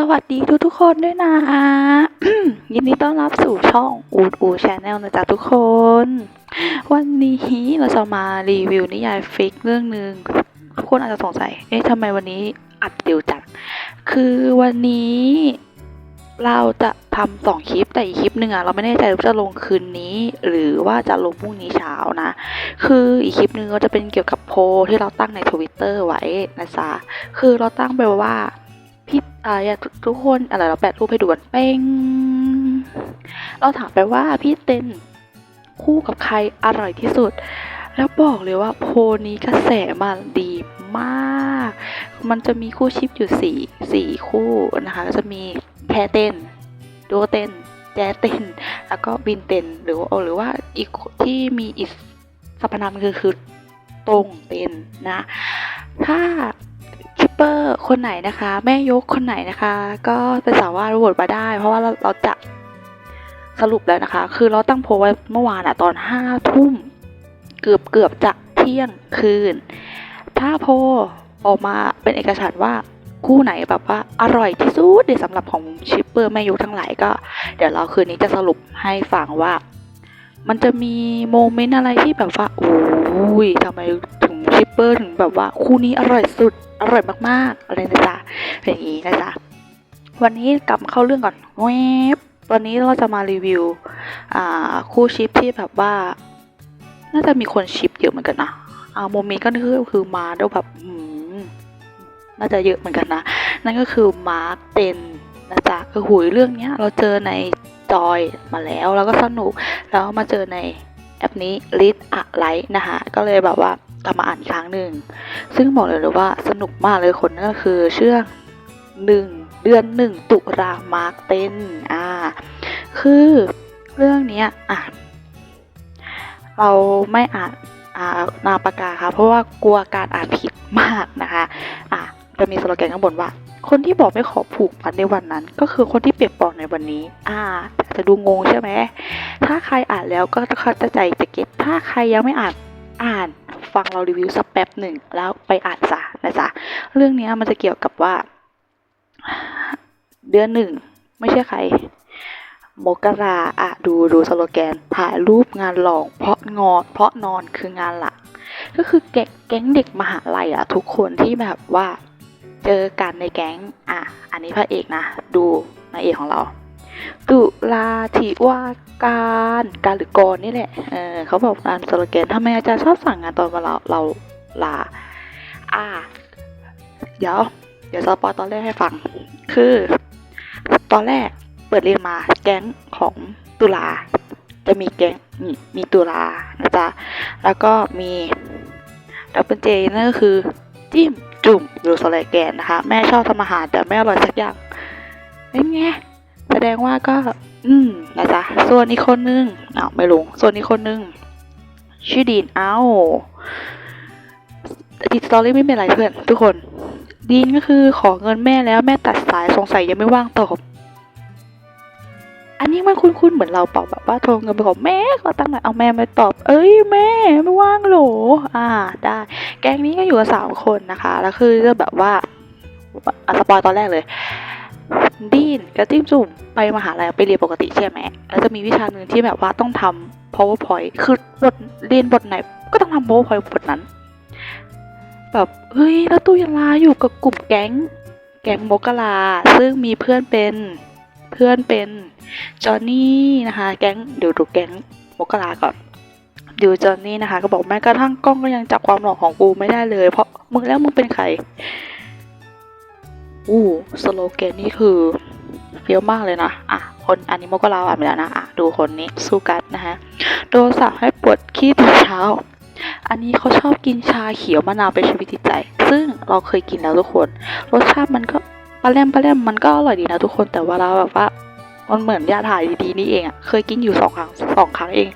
สวัสดีทุกทุกๆคนด้วยนะ ยินดีต้อนรับสู่ช่องอูดอูชาแนลนะจ๊ะทุกคน วันนี้เราจะมารีวิวนิยายฟิกเรื่องหนึ่งทุกคนอาจจะสงสัย เอ๊ะทำไมวันนี้อัดเดียวจัดคือวันนี้เราจะทำสองคลิปแต่อีกคลิปหนึ่งอะเราไม่แน่ใจว่าจะลงคืนนี้ หรือว่าจะลงพรุ่งนี้เช้านะ คืออีกคลิปหนึ่งก็จะเป็นเกี่ยวกับโพลที่เราตั้งในทวิตเตอร์ไว้นะจ๊ะคือเราตั้งไปว่า พี่อ่าทุกคนอะไรเราแปะรูปให้ดูกันเป้งเราถามไปว่าพี่เต้นคู่กับใครอร่อยที่สุด แล้วบอกเลยว่าโพนี้กระแสมาดีมาก มันจะมีคู่ชิปอยู่สี่สี่คู่นะคะก็จะมีแพเต้นดูโอเต้นแจเต้นแล้วก็บินเต้นหรือว่าหรือว่าอีกที่มีอีกสรรพนามคือคือตรงเต้นนะ ถ้าคิปเปอร์ คนไหนนะคะ แม่ยกคนไหนนะคะ ก็เป็นสามารถโหวตมาได้ เพราะว่าเราเราจะสรุปแล้วนะคะ คือเราตั้งโพไว้เมื่อวานอะตอนห้าทุ่มเกือบเกือบจะเที่ยงคืน ถ้าโพออกมาเป็นเอกฉันว่าคู่ไหนแบบว่าอร่อยที่สุดในสำหรับของชิปเปอร์แม่ยกทั้งหลายก็ เดี๋ยวเราคืนนี้จะสรุปให้ฟังว่า มันจะมีโมเมนต์อะไรที่แบบว่าโอ้ยทำไม เปอร์ถึงแบบว่าคู่นี้อร่อยสุดอร่อยมากๆ อะไรนะจ๊ะอย่างนี้นะจ๊ะวันนี้กลับเข้าเรื่องก่อนแวบวันนี้เราจะมารีวิวอ่าคู่ชิปที่แบบว่า น่าจะมีคนชิปเยอะเหมือนกันนะอ่าโมเมนต์ก็คือคือมาด้วยแบบน่าจะเยอะเหมือนกันนะ นั่นก็คือมาร์คเตนนะจ๊ะคือหุยเรื่องเนี้ย เราเจอในจอยมาแล้วแล้วก็สนุกแล้วมาเจอในแอปนี้ Read a l i นะคะก็เลยแบบว่า กลับมาอ่านอีกครั้งหนึ่ง ซึ่งบอกเลยเลยว่าสนุกมากเลยคนนั่นก็คือเชื่องหนึ่งเดือนหนึ่งตุลามาร์กเต้นอ่าคือเรื่องนี้อะเราไม่อ่านอ่านามปากกาค่ะเพราะว่ากลัวการอ่านผิดมากนะคะอะจะมีสโลแกนข้างบนว่า คนที่บอกไม่ขอผูกพันในวันนั้น ก็คือคนที่เปียกปอนในวันนี้ อ่าจะดูงงใช่ไหมถ้าใครอ่านแล้วก็เข้าใจจะเก็ตถ้าใครยังไม่อ่านอ่าน ฟังเรารีวิวสักแป๊บหนึ่งแล้วไปอ่านซะนะจ๊ะเรื่องนี้มันจะเกี่ยวกับว่า เดือนหนึ่งไม่ใช่ใครมกราอะดูดูสโลแกน ถ่ายรูปงานหลอง เพราะงอนเพราะนอนคืองานหลัก ก็คือแก๊งแก๊งเด็กมหาลัยอะทุกคนที่แบบว่า เจอกันในแก๊งอะ อันนี้พระเอกนะ ดูนายเอกของเรา ตุลาธิวาการการหรือกรนี่แหละเออเขาบอกงานสโลแกนทำไมอาจารย์ชอบสั่งงานตอนเวลาเราลา อ่า เดี๋ยว เดี๋ยวสปอตอนแรกให้ฟัง คือ ตอนแรกเปิดเรียนมาแก๊งของตุลา จะมีแก๊งมีมีตุลานะจ๊ะ แล้วก็มีดับเบิลเจนั่นก็คือ จิ้มจุ่มหรือสโลแกนนะคะ แม่ชอบทำอาหารแต่ไม่อร่อยสักอย่างเป็นไง ดงว่าก็ อืมนะจ๊ะส่วนอีกคนนึงอ้าวไม่ลงส่วนอีกคนนึงชื่อดีนเอ้าติดสตอรี่ไม่เป็นไรเพื่อนทุกคนดีนก็คือขอเงินแม่แล้วแม่ตัดสายสงสัยยังไม่ว่างตอบอันนี้มันคุ้นๆเหมือนเราเปล่าแบบว่าโทรเงินไปขอแม่ขอตังค์หน่อยเอาแม่มาตอบ เอ้ยแม่ไม่ว่างโหรออ่าได้ แก๊งนี้ก็อยู่กันสามคนนะคะ แล้วคือจะแบบว่าอะสปอยตอนแรกเลย ดีนกับจิ้มจุ่มไปมหาลัยไปเรียนปกติใช่ไหมแล้วจะมีวิชาหนึ่งที่แบบว่าต้องทำ powerpoint คือบทเรียนบทไหน ก็ต้องทำ powerpoint บทนั้น แบบเฮ้ยแล้วตู้ยาลาอยู่กับกลุ่มแก๊ง แก๊งโมกลา ซึ่งมีเพื่อนเป็นเพื่อนเป็นจอห์นนี่นะคะ แก๊งเดี๋ยวดูแก๊งโมกลาก่อนดูจอห์นนี่นะคะ ก็บอกแม้กระทั่งกล้องก็ยังจับความหล่อของกูไม่ได้เลย เพราะมึงแล้วมึงเป็นใคร อู้สโลแกนนี่คือเฟี้ยวมากเลยนะ อะ คนอันนี้โมก็ลาอ่านไปแล้วนะ อะ ดูคนนี้สู้กันนะฮะ โดนสั่งให้ปวดขี้ทุกเช้า อันนี้เขาชอบกินชาเขียวมะนาวเป็นชีวิตจิตใจ ซึ่งเราเคยกินแล้วทุกคน รสชาติมันก็ปลาแรมปลาแรมมันก็อร่อยดีนะทุกคน แต่ว่าเราแบบว่า มันเหมือนยาถ่ายดีๆนี่เองอะ่ะ เคยกินอยู่สองครั้งสองครั้งเอง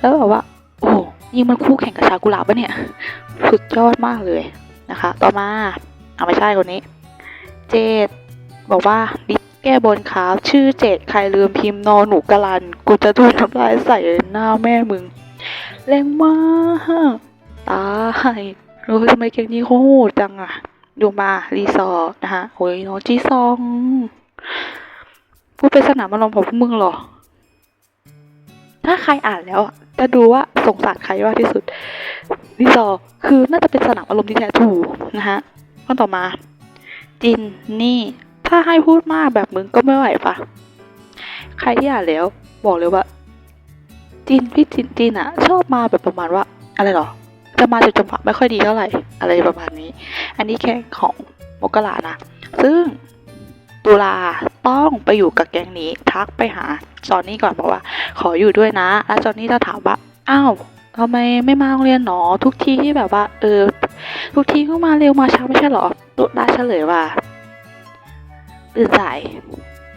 แล้วแบบว่า โอ้ยิ่งมันคู่แข่งกับชากุหลาบปะเนี่ย สุดยอดมากเลยนะคะ ต่อมาเอาไม่ใช่คนนี้ เจดบอกว่าดิแก้บนครับชื่อเจดใครลืมพิมพ์นอหนูกะลัน กูจะถูกทำลายใส่หน้าแม่มึง แรงมากตายเฮ้ยทำไมเก่งนี้เขาโหดจังอะดูมารีซอร์นะคะโอ้ยน้องจีซองกูดเป็นสนามอารมณ์ของพวกมึงหรอ ถ้าใครอ่านแล้วจะดูว่าสงสารใครมากที่สุดรีซอร์คือน่าจะเป็นสนามอารมณ์ที่แท้ถูกนะฮะข้อต่อมา จินนี่ ถ้าให้พูดมากแบบมึงก็ไม่ไหวปะใครที่อ่านแล้ว บอกเลยว่า จินพี่จินจินอะชอบมาแบบประมาณว่า อะไรหรอ จะมาจุดจังหวะไม่ค่อยดีเท่าไหร่ อะไรประมาณนี้ อันนี้แค่ของมกรานะ ซึ่งตุลาต้องไปอยู่กับแก๊งนี้ ทักไปหาจอนนี่ก่อนบอกว่า ขออยู่ด้วยนะ แล้วจอนนี่จะถามว่า อ้าวทำไมไม่มาโรงเรียนหนอทุกทีที่แบบว่า เออ ทุกทีก็มาเร็วมาช้าไม่ใช่หรอตุลาเฉลยว่าตื่นสาย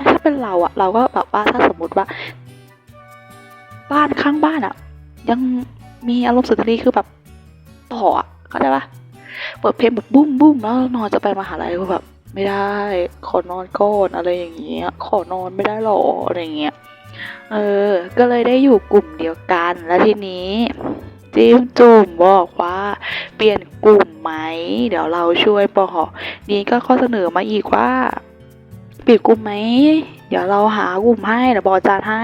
ถ้าเป็นเราอะเราก็แบบว่าถ้าสมมติว่า บ้านข้างบ้านอะยังมีอารมณ์สุนทรีคือแบบต่ออะเข้าใจปะเปิดเพลงแบบบุ้มบุ้มแล้วนอนจะไปมหาลัยก็แบบ ไม่ได้ ขอนอนก่อนอะไรอย่างเงี้ย ขอนอนไม่ได้หรออะไรอย่างเงี้ย เออ ก็เลยได้อยู่กลุ่มเดียวกันแล้วทีนี้ จิมจุ่มบอกว่า เปลี่ยนกลุ่มไหม เดี๋ยวเราช่วยบอกนี่ก็ข้อเสนอมาอีกว่าเปลี่ยนกลุ่มไหม เดี๋ยวเราหากลุ่มให้เดี๋ยวบอกอาจารย์ให้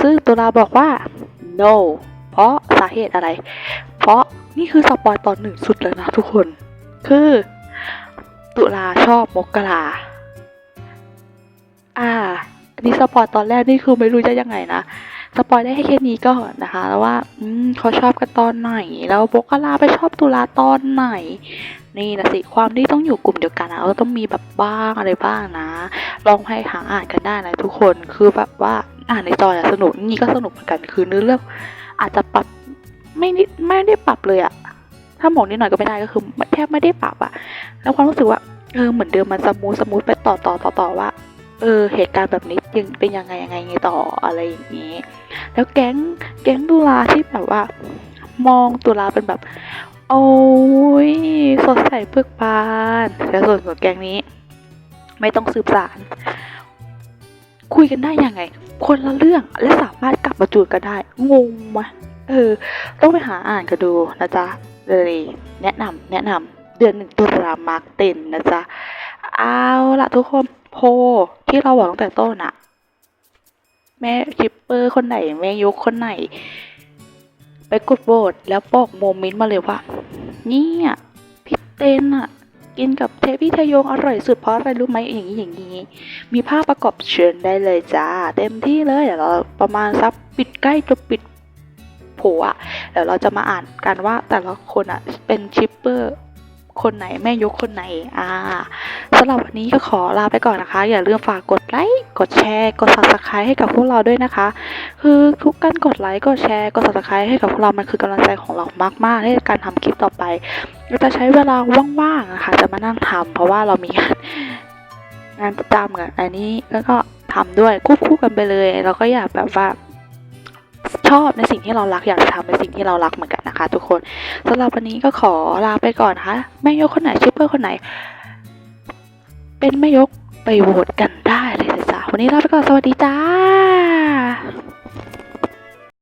ซึ่งตุลาบอกว่า no เพราะสาเหตุอะไร เพราะนี่คือสปอยตอนหนึ่งสุดเลยนะทุกคน คือ ตุลาชอบมกราอ่านนี้สปอยตอนแรกนี่คือไม่รู้จะยังไงนะ สปอยได้ให้แค่นี้ก่อนนะคะ แล้วว่าอืมเขาชอบกันตอนไหน แล้วมกราไปชอบตุลาตอนไหน นี่นะสิความที่ต้องอยู่กลุ่มเดียวกันนะก็ต้องมีแบบบ้างอะไรบ้างนะ ลองให้หาอ่านกันได้นะทุกคนคือแบบว่าอ่านในจอยสนุกนี่ก็สนุกเหมือนกันคือเนื้อเรื่องอาจจะปรับไม่นิดไม่ได้ปรับเลยอะถ้าหมองนิดหน่อยก็ไม่ได้ก็คือแทบไม่ได้ปรับอะแล้วความรู้สึกว่าเออเหมือนเดิมมันสมูทสมูทไปต่อต่อต่อต่อว่า เออเหตุการณ์แบบนี้ยังเป็นยังไงยังไงไงต่ออะไรอย่างนี้ แล้วแก๊งแก๊งตุลาที่แบบว่า มองตุลาเป็นแบบ โอ้ยสดใสเบิกบานแต่ส่วนของแก๊งนี้ ไม่ต้องสืบสาร คุยกันได้ยังไง คนละเรื่องและสามารถกลับมาจูนกันได้งงมะเออ ต้องไปหาอ่านกันดูนะจ๊ะเลยแนะนำแนะนำเดือนหนึ่งตุลามาร์กเต็นนะจ๊ะ เอาละทุกคนโพ ที่เราบอกตั้งแต่ต้นอะแม่ชิปเปอร์คนไหนแม่ยกคนไหน ไปกดโหวตแล้วบอกโมเมนต์มาเลยว่าเนี่ยพี่เต้นอะกินกับเทพี่ทยงอร่อยสุดเพราะอะไรรู้ไหมอย่างนี้อย่างนี้ มีภาพประกอบเชิญได้เลยจ้า เต็มที่เลยเดี๋ยวเราประมาณสักปิดใกล้จะปิดโผอะเดี๋ยวเราจะมาอ่านกันว่าแต่ละคนอะเป็นชิปเปอร์ คนไหนแม่ยกคนไหน อ่าสำหรับวันนี้ก็ขอลาไปก่อนนะคะ อย่าลืมฝากกดไลค์ กดแชร์ กด subscribe ให้กับพวกเราด้วยนะคะ คือทุกการกดไลค์ กดแชร์ กด subscribe ให้กับพวกเรา มันคือกำลังใจของเรามากๆในการทำคลิปต่อไป เราจะใช้เวลาว่างๆนะคะ จะมานั่งทำเพราะว่าเรามีงานงานประจำกับอันนี้แล้วก็ทำด้วยควบคู่กันไปเลย เราก็อยากแบบว่า ชอบในสิ่งที่เรารักอยากจะทำในสิ่งที่เรารักเหมือนกันนะคะ ทุกคนสำหรับวันนี้ก็ขอลาไปก่อนนะคะ แม่ยกคนไหนชิปเปอร์คนไหน เป็นแม่ยกไปโหวตกันได้เลยจ้าวันนี้ลาไปก่อนสวัสดีจ้า